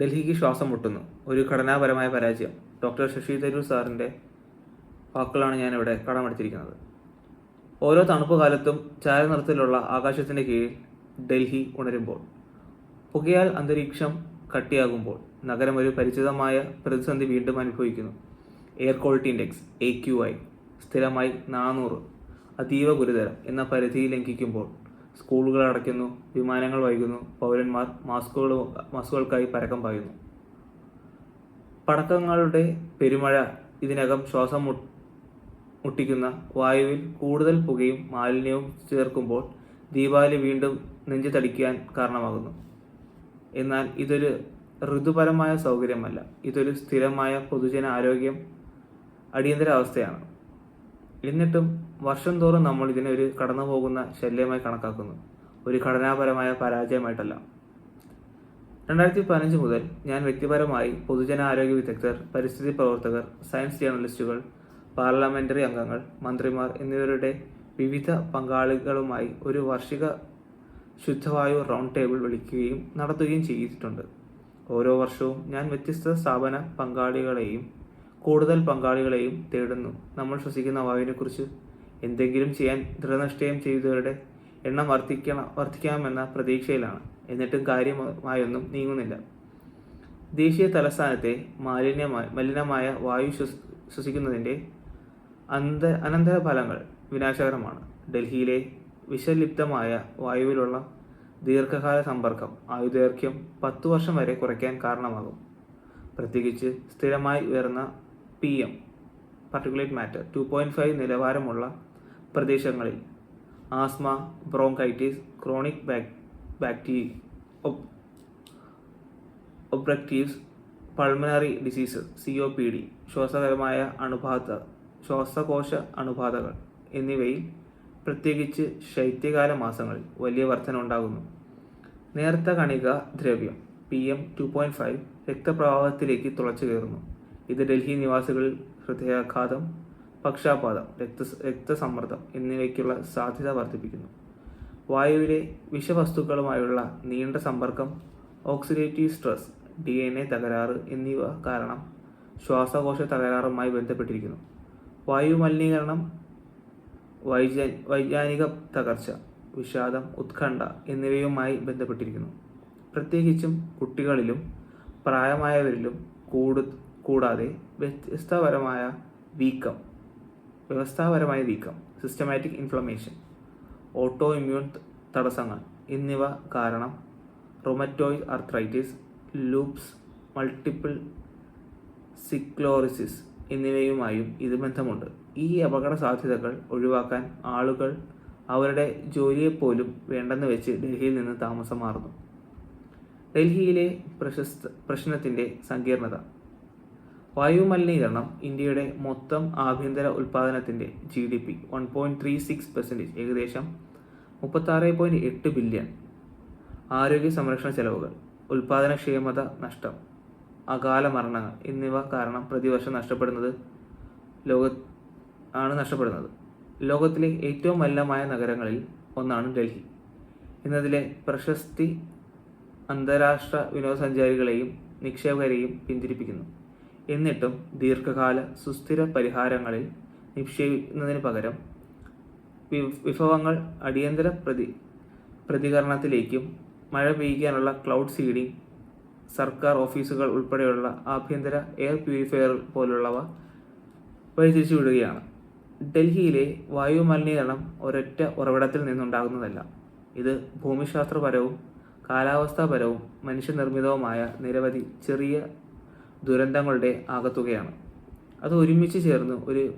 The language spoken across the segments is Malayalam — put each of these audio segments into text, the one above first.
ഡൽഹിക്ക് ശ്വാസം മുട്ടുന്നു. ഒരു ഘടനാപരമായ പരാജയം. ഡോക്ടർ ശശി തരൂർ സാറിന്റെ വാക്കുകളാണ് ഞാനിവിടെ കടമെടുത്തിരിക്കുന്നത്. ഓരോ തണുപ്പ് കാലത്തും ചാരനിറത്തിലുള്ള ആകാശത്തിന്റെ കീഴിൽ ഡൽഹി ഉണരുമ്പോൾ പുകയാൽ അന്തരീക്ഷം കട്ടിയാകുമ്പോൾ നഗരം ഒരു പരിചിതമായ പ്രതിസന്ധി വീണ്ടും അനുഭവിക്കുന്നു. Air quality index A Q I സ്ഥിരമായി നാനൂറ് അതീവ ഗുരുതരം എന്ന പരിധി ലംഘിക്കുമ്പോൾ സ്കൂളുകൾ അടയ്ക്കുന്നു വിമാനങ്ങൾ വൈകുന്നു പൗരന്മാർ മാസ്കുകൾ മാസ്കുകൾക്കായി പരക്കം പായുന്നു. പടക്കങ്ങളുടെ പെരുമഴ ഇതിനകം ശ്വാസം മുട്ടിക്കുന്ന വായുവിൽ കൂടുതൽ പുകയും മാലിന്യവും ചേർക്കുമ്പോൾ ദീപാവലി വീണ്ടും നെഞ്ചു തടിക്കാൻ കാരണമാകുന്നു. എന്നാൽ ഇതൊരു ഋതുപരമായ സൗകര്യമല്ല. ഇതൊരു സ്ഥിരമായ പൊതുജന ആരോഗ്യം അടിയന്തരാവസ്ഥയാണ്. എന്നിട്ടും വർഷം തോറും നമ്മൾ ഇതിനെ ഒരു കടന്നു പോകുന്ന ശല്യമായി കണക്കാക്കുന്നു. ഒരു ഘടനാപരമായ പരാജയമായിട്ടല്ല. രണ്ടായിരത്തി പതിനഞ്ച് മുതൽ ഞാൻ വ്യക്തിപരമായി പൊതുജനാരോഗ്യ വിദഗ്ധർ പരിസ്ഥിതി പ്രവർത്തകർ സയൻസ് ജേർണലിസ്റ്റുകൾ പാർലമെന്ററി അംഗങ്ങൾ മന്ത്രിമാർ എന്നിവരുടെ വിവിധ പങ്കാളികളുമായി ഒരു വാർഷിക ശുദ്ധവായു റൗണ്ട് ടേബിൾ വിളിക്കുകയും നടത്തുകയും ചെയ്തിട്ടുണ്ട്. ഓരോ വർഷവും ഞാൻ വ്യത്യസ്ത സ്ഥാപന പങ്കാളികളെയും കൂടുതൽ പങ്കാളികളെയും തേടുന്നു. നമ്മൾ ശ്വസിക്കുന്ന വായുവിനെക്കുറിച്ച് എന്തെങ്കിലും ചെയ്യാൻ ദൃഢനിഷ്ഠയം ചെയ്തവരുടെ എണ്ണം വർദ്ധിക്കണം വർദ്ധിക്കാമെന്ന പ്രതീക്ഷയിലാണ്. എന്നിട്ടും കാര്യമായൊന്നും നീങ്ങുന്നില്ല. ദേശീയ തലസ്ഥാനത്തെ മാലിന്യമായ മലിനമായ വായു ശ്വസ് ശ്വസിക്കുന്നതിന്റെ അന്ത ഫലങ്ങൾ വിനാശകരമാണ്. ഡൽഹിയിലെ വിഷലിപ്തമായ വായുവിലുള്ള ദീർഘകാല സമ്പർക്കം ആയുദൈർഘ്യം പത്തു വർഷം വരെ കുറയ്ക്കാൻ കാരണമാകും. പ്രത്യേകിച്ച് സ്ഥിരമായി ഉയർന്ന P M particulate matter two point five നിലവാരമുള്ള പ്രദേശങ്ങളിൽ ആസ്മ ബ്രോങ്കൈറ്റിസ് ക്രോണിക് ബാക് ബാക്ടീ obstructive pulmonary disease C O P D ശ്വാസകരമായ അണുബാധ ശ്വാസകോശ അണുബാധകൾ എന്നിവയിൽ പ്രത്യേകിച്ച് ശൈത്യകാല മാസങ്ങളിൽ വലിയ വർധന ഉണ്ടാകുന്നു. നേർത്ത കണിക ദ്രവ്യം P M two point five രക്തപ്രവാഹത്തിലേക്ക് തുളച്ചു കയറുന്നു ഇത് ഡൽഹി നിവാസികളിൽ ഹൃദയാഘാതം പക്ഷാപാതം രക്ത രക്തസമ്മർദ്ദം എന്നിവയ്ക്കുള്ള സാധ്യത വർദ്ധിപ്പിക്കുന്നു. വായുവിലെ വിഷവസ്തുക്കളുമായുള്ള നീണ്ട സമ്പർക്കം oxidative stress D N A തകരാറ് എന്നിവ കാരണം ശ്വാസകോശ തകരാറുമായി ബന്ധപ്പെട്ടിരിക്കുന്നു. വായു മലിനീകരണം വൈജ വൈജ്ഞാനിക തകർച്ച വിഷാദം ഉത്കണ്ഠ എന്നിവയുമായി ബന്ധപ്പെട്ടിരിക്കുന്നു. പ്രത്യേകിച്ചും കുട്ടികളിലും പ്രായമായവരിലും കൂടു കൂടാതെ വ്യത്യസ്തപരമായ വീക്കം വ്യവസ്ഥാപരമായ വീക്കം സിസ്റ്റമാറ്റിക് ഇൻഫ്ലമേഷൻ ഓട്ടോ ഇമ്മ്യൂൺ തടസ്സങ്ങൾ എന്നിവ കാരണം rheumatoid arthritis lupus multiple sclerosis എന്നിവയുമായും ഇത് ബന്ധമുണ്ട്. ഈ അപകട സാധ്യതകൾ ഒഴിവാക്കാൻ ആളുകൾ അവരുടെ ജോലിയെപ്പോലും വേണ്ടെന്ന് വെച്ച് ഡൽഹിയിൽ നിന്ന് താമസം മാറുന്നു. ഡൽഹിയിലെ പ്രശസ്ത പ്രശ്നത്തിന്റെ സങ്കീർണത വായു മലിനീകരണം ഇന്ത്യയുടെ മൊത്തം ആഭ്യന്തര ഉൽപ്പാദനത്തിന്റെ G D P one point three six percentage ഏകദേശം മുപ്പത്താറ് പോയിന്റ് എട്ട് ബില്യൺ ആരോഗ്യ സംരക്ഷണ ചെലവുകൾ ഉൽപ്പാദനക്ഷമത നഷ്ടം അകാല മരണങ്ങൾ എന്നിവ കാരണം പ്രതിവർഷം നഷ്ടപ്പെടുന്നത് ലോക ആണ് നഷ്ടപ്പെടുന്നത്. ലോകത്തിലെ ഏറ്റവും മലിനമായ നഗരങ്ങളിൽ ഒന്നാണ് ഡൽഹി. എന്നതിലെ പ്രശസ്തി അന്താരാഷ്ട്ര വിനോദസഞ്ചാരികളെയും നിക്ഷേപകരെയും പിന്തിരിപ്പിക്കുന്നു. എന്നിട്ടും ദീർഘകാല സുസ്ഥിര പരിഹാരങ്ങളിൽ നിക്ഷേപിക്കുന്നതിന് പകരം വിഭവങ്ങൾ അടിയന്തര പ്രതി പ്രതികരണത്തിലേക്കും മഴ പെയ്യിക്കാനുള്ള ക്ലൗഡ് സീഡിംഗ് സർക്കാർ ഓഫീസുകൾ ഉൾപ്പെടെയുള്ള ആഭ്യന്തര എയർ പ്യൂരിഫയർ പോലുള്ളവ വഴിതിരിച്ചു വിടുകയാണ് ഡൽഹിയിലെ വായു മലിനീകരണം ഒരൊറ്റ ഉറവിടത്തിൽ നിന്നുണ്ടാകുന്നതല്ല. ഇത് ഭൂമിശാസ്ത്രപരവും കാലാവസ്ഥാപരവും മനുഷ്യനിർമ്മിതവുമായ നിരവധി ചെറിയ ദുരന്തങ്ങളുടെ ആകത്തുകയാണ്. അത് ഒരുമിച്ച് ചേർന്ന് ഒരു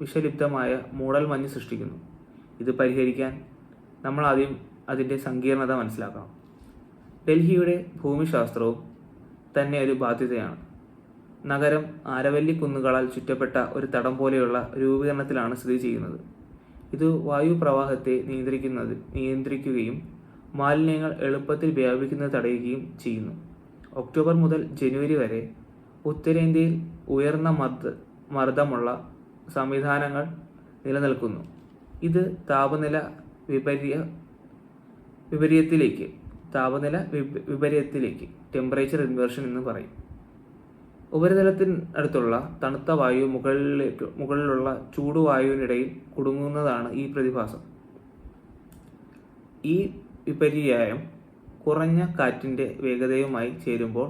വിഷലിപ്തമായ മൂടൽ മഞ്ഞ് സൃഷ്ടിക്കുന്നു. ഇത് പരിഹരിക്കാൻ നമ്മൾ ആദ്യം അതിന്റെ സങ്കീർണത മനസ്സിലാക്കണം. ഡൽഹിയുടെ ഭൂമിശാസ്ത്രവും തന്നെ ഒരു ബാധ്യതയാണ്. നഗരം ആരവല്ലി കുന്നുകളാൽ ചുറ്റപ്പെട്ട ഒരു തടം പോലെയുള്ള രൂപീകരണത്തിലാണ് സ്ഥിതി ചെയ്യുന്നത്. ഇത് വായു പ്രവാഹത്തെ നിയന്ത്രിക്കുന്നത് നിയന്ത്രിക്കുകയും മാലിന്യങ്ങൾ എളുപ്പത്തിൽ വ്യാപിക്കുന്നത് തടയുകയും ചെയ്യുന്നു. ഒക്ടോബർ മുതൽ ജനുവരി വരെ ഉത്തരേന്ത്യയിൽ ഉയർന്ന മർദ്ദ മർദ്ദമുള്ള സംവിധാനങ്ങൾ നിലനിൽക്കുന്നു. ഇത് താപനില വിപര്യ വിപര്യത്തിലേക്ക് താപനില വിപരീയത്തിലേക്ക് ടെമ്പറേച്ചർ ഇൻവേർഷൻ എന്ന് പറയും. ഉപരിതലത്തിനടുത്തുള്ള തണുത്ത വായു മുകളിലേക്ക് മുകളിലുള്ള ചൂടുവായുവിനിടയിൽ കുടുങ്ങുന്നതാണ് ഈ പ്രതിഭാസം. ഈ വിപര്യായം കുറഞ്ഞ കാറ്റിന്റെ വേഗതയുമായി ചേരുമ്പോൾ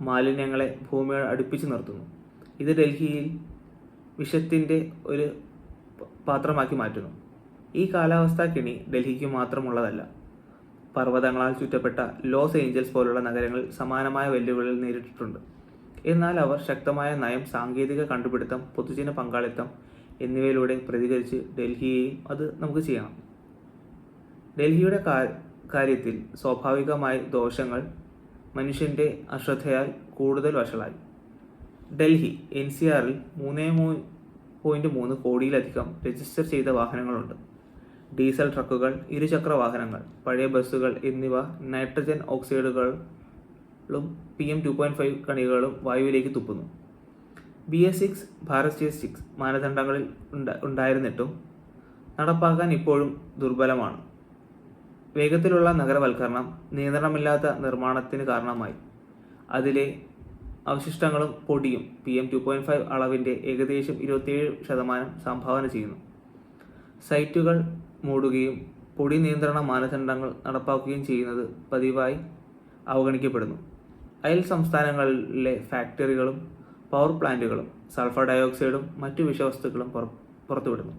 മാലിന്യങ്ങളെ ഭൂമിയോട് അടുപ്പിച്ച് നിർത്തുന്നു. ഇത് ഡൽഹിയിൽ വിഷത്തിന്റെ ഒരു പാത്രമാക്കി മാറ്റുന്നു. ഈ കാലാവസ്ഥാ കിണി ഡൽഹിക്ക് മാത്രമുള്ളതല്ല. പർവതങ്ങളാൽ ചുറ്റപ്പെട്ട ലോസ് ഏഞ്ചൽസ് പോലുള്ള നഗരങ്ങൾ സമാനമായ വെല്ലുവിളികൾ നേരിട്ടിട്ടുണ്ട്. എന്നാൽ അവർ ശക്തമായ നയം സാങ്കേതിക കണ്ടുപിടുത്തം പൊതുജന പങ്കാളിത്തം എന്നിവയിലൂടെ പ്രതികരിച്ച് ഡൽഹിയെയും അത് നമുക്ക് ചെയ്യാം. ഡൽഹിയുടെ കാര്യത്തിൽ സ്വാഭാവികമായി ദോഷങ്ങൾ മനുഷ്യന്റെ അശ്രദ്ധയാൽ കൂടുതൽ വഷളായി. ഡൽഹി എൻ സി ആറിൽ മൂന്ന് പോയിന്റ് മൂന്ന് കോടിയിലധികം രജിസ്റ്റർ ചെയ്ത വാഹനങ്ങളുണ്ട്. ഡീസൽ ട്രക്കുകൾ ഇരുചക്ര വാഹനങ്ങൾ പഴയ ബസ്സുകൾ എന്നിവ nitrogen ഓക്സൈഡുകളും P M two point five കണികകളും വായുവിലേക്ക് തുപ്പുന്നു. B S six Bharat stage six മാനദണ്ഡങ്ങളിൽ ഉണ്ട- ഉണ്ടായിരുന്നിട്ടും നടപ്പാക്കാൻ ഇപ്പോഴും ദുർബലമാണ്. വേഗത്തിലുള്ള നഗരവൽക്കരണം നിയന്ത്രണമില്ലാത്ത നിർമ്മാണത്തിന് കാരണമായി. അതിലെ അവശിഷ്ടങ്ങളും പൊടിയും P M two point five അളവിന്റെ ഏകദേശം ഇരുപത്തിയേഴ് ശതമാനം സംഭാവന ചെയ്യുന്നു. സൈറ്റുകൾ മൂടുകയും പൊടി നിയന്ത്രണ മാനദണ്ഡങ്ങൾ നടപ്പാക്കുകയും ചെയ്യുന്നത് പതിവായി അവഗണിക്കപ്പെടുന്നു. അയൽ സംസ്ഥാനങ്ങളിലെ ഫാക്ടറികളും പവർ പ്ലാന്റുകളും സൾഫർ ഡയോക്സൈഡും മറ്റു വിഷവസ്തുക്കളും പുറത്തുവിടുന്നു.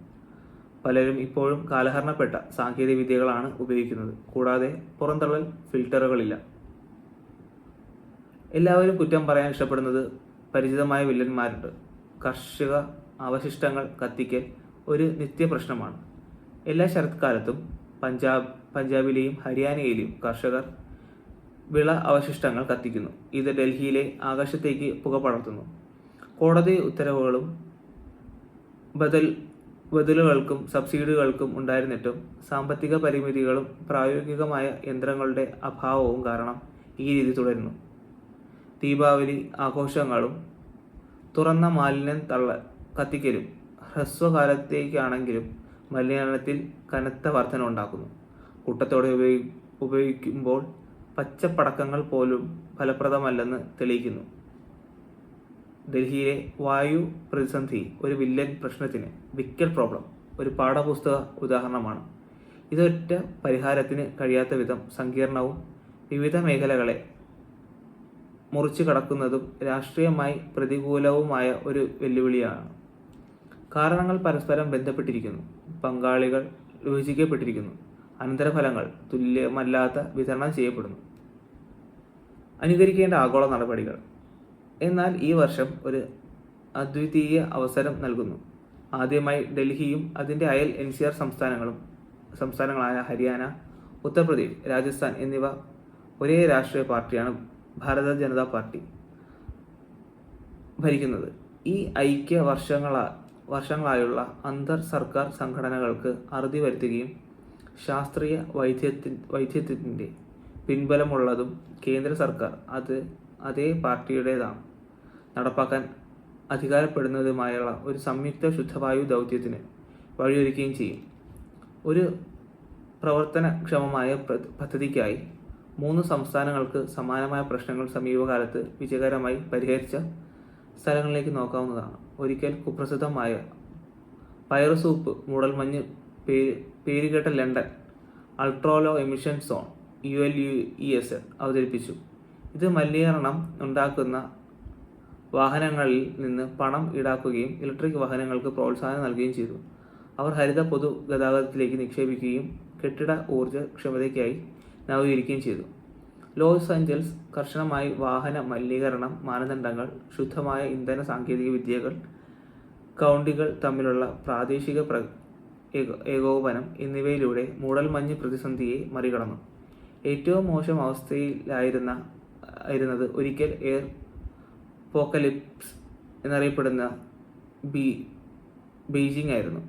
പലരും ഇപ്പോഴും കാലഹരണപ്പെട്ട സാങ്കേതിക വിദ്യകളാണ് ഉപയോഗിക്കുന്നത്. കൂടാതെ പുറന്തള്ളൽ ഫിൽട്ടറുകളില്ല. എല്ലാവരും കുറ്റം പറയാൻ ഇഷ്ടപ്പെടുന്നത് പരിചിതമായ വില്ലന്മാരുണ്ട്. കർഷക അവശിഷ്ടങ്ങൾ കത്തിക്കൽ ഒരു നിത്യ പ്രശ്നമാണ് എല്ലാ ശരത്കാലത്തും പഞ്ചാബ് പഞ്ചാബിലെയും ഹരിയാനയിലെയും കർഷകർ വിള അവശിഷ്ടങ്ങൾ കത്തിക്കുന്നു. ഇത് ഡൽഹിയിലെ ആകാശത്തേക്ക് പുക പടർത്തുന്നു. കോടതി ഉത്തരവുകളും ബദൽ ബദലുകൾക്കും സബ്സിഡികൾക്കും ഉണ്ടായിരുന്നിട്ടും സാമ്പത്തിക പരിമിതികളും പ്രായോഗികമായ യന്ത്രങ്ങളുടെ അഭാവവും കാരണം ഈ രീതി തുടരുന്നു. ദീപാവലി ആഘോഷങ്ങളും തുറന്ന മാലിന്യം തള്ള കത്തിക്കലും ഹ്രസ്വകാലത്തേക്കാണെങ്കിലും മലിനീകരണത്തിൽ കനത്ത വർധന ഉണ്ടാക്കുന്നു. കൂട്ടത്തോടെ ഉപയോഗി ഉപയോഗിക്കുമ്പോൾ പച്ചപ്പടക്കങ്ങൾ പോലും ഫലപ്രദമല്ലെന്ന് തെളിയിക്കുന്നു. ഡൽഹിയിലെ വായു പ്രതിസന്ധി ഒരു വില്ലൻ പ്രശ്നത്തിന് വിക്കൽ പ്രോബ്ലം ഒരു പാഠപുസ്തക ഉദാഹരണമാണ്. ഇതൊറ്റ പരിഹാരത്തിന് കഴിയാത്ത വിധം സങ്കീർണവും വിവിധ മേഖലകളെ മുറിച്ചു കടക്കുന്നതും രാഷ്ട്രീയമായി പ്രതികൂലവുമായ ഒരു വെല്ലുവിളിയാണ്. കാരണങ്ങൾ പരസ്പരം ബന്ധപ്പെട്ടിരിക്കുന്നു. പങ്കാളികൾ വിഭജിക്കപ്പെട്ടിരിക്കുന്നു. അനന്തരഫലങ്ങൾ തുല്യമല്ലാത്ത വിതരണം ചെയ്യപ്പെടുന്നു. അനുകരിക്കേണ്ട ആഗോള നടപടികൾ. എന്നാൽ ഈ വർഷം ഒരു അദ്വിതീയ അവസരം നൽകുന്നു. ആദ്യമായി ഡൽഹിയും അതിന്റെ അയൽ എൻ സി ആർ സംസ്ഥാനങ്ങളും സംസ്ഥാനങ്ങളായ ഹരിയാന ഉത്തർപ്രദേശ് രാജസ്ഥാൻ എന്നിവ ഒരേ രാഷ്ട്രീയ പാർട്ടിയാണ് ഭാരത ജനതാ പാർട്ടി ഭരിക്കുന്നത്. ഈ ഐക്യ വർഷങ്ങളാ വർഷങ്ങളായുള്ള അന്തർ സർക്കാർ സംഘടനകൾക്ക് അറുതി വരുത്തുകയും ശാസ്ത്രീയ വൈദ്യത്തി വൈദ്യത്തിന്റെ പിൻബലമുള്ളതും കേന്ദ്ര സർക്കാർ അത് അതേ പാർട്ടിയുടേതാണ്. നടപ്പാക്കാൻ അധികാരപ്പെടുന്നതുമായുള്ള ഒരു സംയുക്ത ശുദ്ധവായു ദൗത്യത്തിന് വഴിയൊരുക്കുകയും ചെയ്യും. ഒരു പ്രവർത്തനക്ഷമമായ പ്ര- പദ്ധതിക്കായി മൂന്ന് സംസ്ഥാനങ്ങൾക്ക് സമാനമായ പ്രശ്നങ്ങൾ സമീപകാലത്ത് വിജയകരമായി പരിഹരിച്ച സ്ഥലങ്ങളിലേക്ക് നോക്കാവുന്നതാണ്. ഒരിക്കൽ കുപ്രസിദ്ധമായ പൈറസൂപ്പ് മൂടൽമഞ്ഞ് പേര് പേരുകേട്ട London ultra low emission zone U L U E S L അവതരിപ്പിച്ചു. ഇത് മലിനീകരണം ഉണ്ടാക്കുന്ന വാഹനങ്ങളിൽ നിന്ന് പണം ഈടാക്കുകയും ഇലക്ട്രിക് വാഹനങ്ങൾക്ക് പ്രോത്സാഹനം നൽകുകയും ചെയ്തു. അവർ ഹരിത പൊതുഗതാഗതത്തിലേക്ക് നിക്ഷേപിക്കുകയും കെട്ടിട ഊർജ ക്ഷമതയ്ക്കായി നവീകരിക്കുകയും ചെയ്തു. ലോസ് ആഞ്ചൽസ് കർശനമായി വാഹന മലിനീകരണം മാനദണ്ഡങ്ങൾ ശുദ്ധമായ ഇന്ധന സാങ്കേതിക വിദ്യകൾ കൗണ്ടികൾ തമ്മിലുള്ള പ്രാദേശിക പ്ര ഏകോപനം എന്നിവയിലൂടെ മൂടൽമഞ്ഞ് പ്രതിസന്ധിയെ മറികടന്നു. ഏറ്റവും മോശം അവസ്ഥയിലായിരുന്ന ആയിരുന്നത് ഒരിക്കൽ എയർ പോക്കലിപ്സ് എന്നറിയപ്പെടുന്ന ബി ബീജിംഗ് ആയിരുന്നു.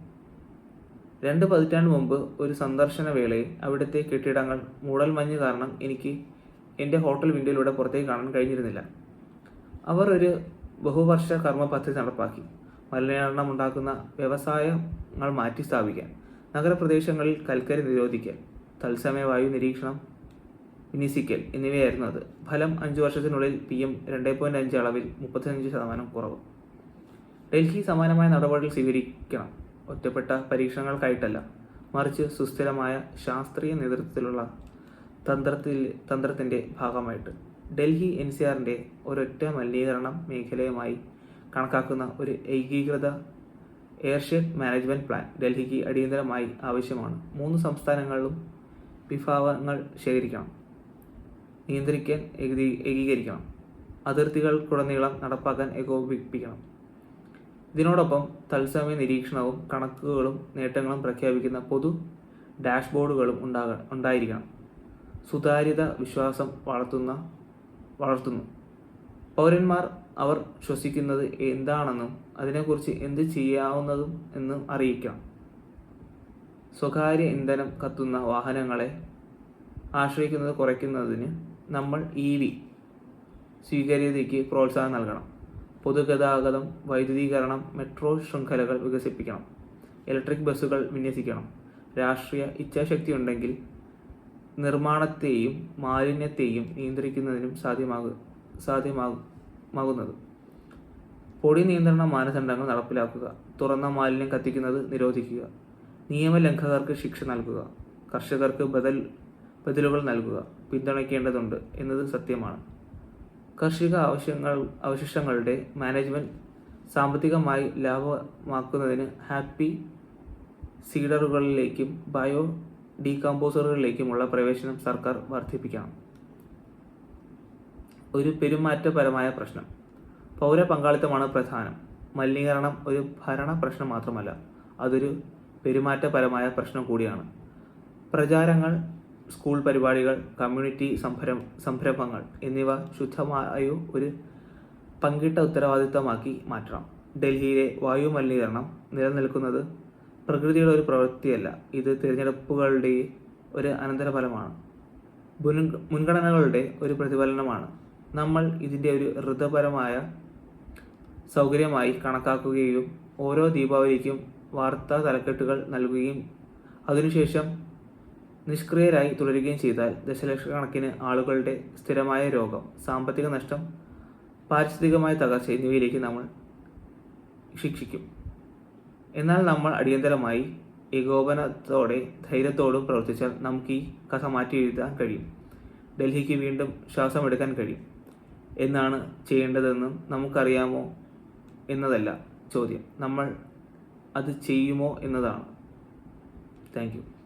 രണ്ട് പതിറ്റാണ്ട് മുമ്പ് ഒരു സന്ദർശന വേളയിൽ അവിടുത്തെ കെട്ടിടങ്ങൾ മൂടൽമഞ്ഞ് കാരണം എനിക്ക് എന്റെ ഹോട്ടൽ വിൻഡോയിലൂടെ പുറത്തേക്ക് കാണാൻ കഴിഞ്ഞിരുന്നില്ല. അവർ ഒരു ബഹുവർഷ കർമ്മ പദ്ധതി നടപ്പാക്കി. മലിനീകരണം ഉണ്ടാക്കുന്ന വ്യവസായങ്ങൾ മാറ്റി സ്ഥാപിക്കാൻ നഗരപ്രദേശങ്ങളിൽ കൽക്കരി നിരോധിക്കാൻ തത്സമയ വായു നിരീക്ഷണം വിന്യസിക്കൽ എന്നിവയായിരുന്നു അത്. ഫലം അഞ്ച് വർഷത്തിനുള്ളിൽ പി എം രണ്ട് പോയിന്റ് അഞ്ച് അളവിൽ മുപ്പത്തഞ്ച് ശതമാനം കുറവ്. ഡൽഹി സമാനമായ നടപടികൾ സ്വീകരിക്കണം. ഒറ്റപ്പെട്ട പരീക്ഷണങ്ങൾക്കായിട്ടല്ല മറിച്ച് സുസ്ഥിരമായ ശാസ്ത്രീയ നേതൃത്വത്തിലുള്ള തന്ത്രത്തിൽ തന്ത്രത്തിന്റെ ഭാഗമായിട്ട്. ഡൽഹി എൻ സി ആറിന്റെ ഒരൊറ്റ മലിനീകരണം മേഖലയുമായി കണക്കാക്കുന്ന ഒരു ഏകീകൃത എയർഷെഡ് മാനേജ്മെന്റ് പ്ലാൻ ഡൽഹിക്ക് അടിയന്തരമായി ആവശ്യമാണ്. മൂന്ന് സംസ്ഥാനങ്ങളിലും വിഭാഗങ്ങൾ ശേഖരിക്കണം. നിയന്ത്രിക്കാൻ ഏകീകരിക്കണം. അതിർത്തികൾക്കുടനീളം നടപ്പാക്കാൻ ഏകോപിപ്പിക്കണം. ഇതിനോടൊപ്പം തത്സമയ നിരീക്ഷണവും കണക്കുകളും നേട്ടങ്ങളും പ്രഖ്യാപിക്കുന്ന പൊതു ഡാഷ്ബോർഡുകളും ഉണ്ടാക ഉണ്ടായിരിക്കണം. സുതാര്യത വിശ്വാസം വളർത്തുന്ന വളർത്തുന്നു. പൗരന്മാർ അവർ ശ്വസിക്കുന്നത് എന്താണെന്നും അതിനെക്കുറിച്ച് എന്ത് ചെയ്യാവുന്നതും എന്നും അറിയിക്കണം. സ്വകാര്യ ഇന്ധനം കത്തുന്ന വാഹനങ്ങളെ ആശ്രയിക്കുന്നത് കുറയ്ക്കുന്നതിന് നമ്മൾ ഇ വി സ്വീകാര്യതയ്ക്ക് പ്രോത്സാഹനം നൽകണം. പൊതുഗതാഗതം വൈദ്യുതീകരണം മെട്രോ ശൃംഖലകൾ വികസിപ്പിക്കണം. ഇലക്ട്രിക് ബസ്സുകൾ വിന്യസിക്കണം. രാഷ്ട്രീയ ഇച്ഛാശക്തി ഉണ്ടെങ്കിൽ നിർമ്മാണത്തെയും മാലിന്യത്തെയും നിയന്ത്രിക്കുന്നതിനും സാധ്യമാകും സാധ്യമാകുന്നത് പൊടി നിയന്ത്രണ മാനദണ്ഡങ്ങൾ നടപ്പിലാക്കുക. തുറന്ന മാലിന്യം കത്തിക്കുന്നത് നിരോധിക്കുക. നിയമലംഘകർക്ക് ശിക്ഷ നൽകുക. കർഷകർക്ക് ബദൽ ബദലുകൾ നൽകുക പിന്തുണയ്ക്കേണ്ടതുണ്ട് എന്നത് സത്യമാണ്. കാർഷിക ആവശ്യങ്ങൾ അവശിഷ്ടങ്ങളുടെ മാനേജ്മെന്റ് സാമ്പത്തികമായി ലാഭമാക്കുന്നതിന് ഹാപ്പി സീഡറുകളിലേക്കും ബയോ ഡീകമ്പോസറുകളിലേക്കുമുള്ള പ്രവേശനം സർക്കാർ വർദ്ധിപ്പിക്കണം. ഒരു പെരുമാറ്റപരമായ പ്രശ്നം. പൗര പങ്കാളിത്തമാണ് പ്രധാനം. മലിനീകരണം ഒരു ഭരണ പ്രശ്നം മാത്രമല്ല അതൊരു പെരുമാറ്റപരമായ പ്രശ്നം കൂടിയാണ്. പ്രചാരങ്ങൾ സ്കൂൾ പരിപാടികൾ കമ്മ്യൂണിറ്റി സംരംഭ സംരംഭങ്ങൾ എന്നിവ ശുദ്ധമായു ഒരു പങ്കിട്ട ഉത്തരവാദിത്തമാക്കി മാറ്റണം. ഡൽഹിയിലെ വായു മലിനീകരണം നിലനിൽക്കുന്നത് പ്രകൃതിയുടെ ഒരു പ്രവൃത്തിയല്ല. ഇത് തിരഞ്ഞെടുപ്പുകളുടെ ഒരു അനന്തരഫലമാണ്. മുൻ- മുൻഗണനകളുടെ ഒരു പ്രതിഫലനമാണ്. നമ്മൾ ഇതിന്റെ ഒരു ഋതപരമായ സൗകര്യമായി കണക്കാക്കുകയും ഓരോ ദീപാവലിക്കും വാർത്താ തലക്കെട്ടുകൾ നൽകുകയും അതിനുശേഷം നിഷ്ക്രിയരായി തുടരുകയും ചെയ്താൽ ദശലക്ഷക്കണക്കിന് ആളുകളുടെ സ്ഥിരമായ രോഗം സാമ്പത്തിക നഷ്ടം പാരിസ്ഥിതികമായ തകർച്ച എന്നിവയിലേക്ക് നമ്മൾ ശിക്ഷിക്കും. എന്നാൽ നമ്മൾ അടിയന്തരമായി ഏകോപനത്തോടെ ധൈര്യത്തോടും പ്രവർത്തിച്ചാൽ നമുക്ക് ഈ കഥ മാറ്റി എഴുതാൻ കഴിയും. ഡൽഹിക്ക് വീണ്ടും ശ്വാസമെടുക്കാൻ കഴിയും. എന്നാണ് ചെയ്യേണ്ടതെന്നും നമുക്കറിയാമോ എന്നതല്ല ചോദ്യം. നമ്മൾ അത് ചെയ്യുമോ എന്നതാണ്. താങ്ക്